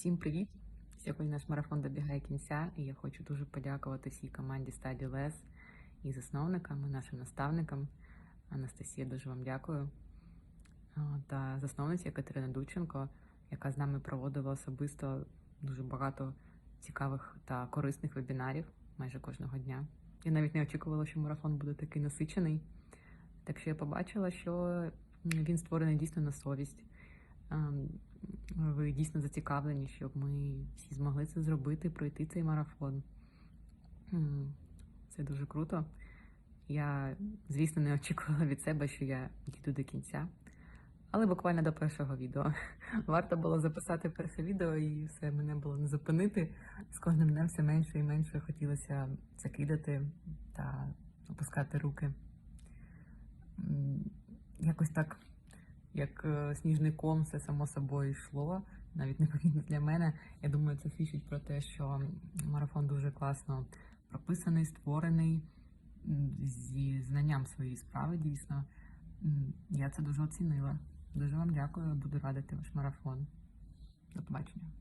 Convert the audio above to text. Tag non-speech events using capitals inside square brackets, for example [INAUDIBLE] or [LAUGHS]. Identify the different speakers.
Speaker 1: Всім привіт! Сьогодні наш марафон добігає кінця, і я хочу дуже подякувати всій команді Study Less і засновникам, і нашим наставникам. Анастасія, дуже вам дякую. Та засновниця Катерина Дученко, яка з нами проводила особисто дуже багато цікавих та корисних вебінарів майже кожного дня. Я навіть не очікувала, що марафон буде такий насичений. Так що я побачила, що він створений дійсно на совість. Ви дійсно зацікавлені, щоб ми всі змогли це зробити, пройти цей марафон. Це дуже круто. Я, звісно, не очікувала від себе, що я дійду до кінця. Але буквально до першого відео. [LAUGHS] Варто було записати перше відео, і все мене було не зупинити. З кожним днем все менше і менше хотілося закидати та опускати руки. Якось так, як е, сніжний ком, все само собою йшло, навіть непомітно [LAUGHS] для мене. Я думаю, це свідчить про те, що марафон дуже класно прописаний, створений зі знанням своєї справи, дійсно. Я це дуже оцінила. Дуже вам дякую, буду радити ваш марафон. До побачення.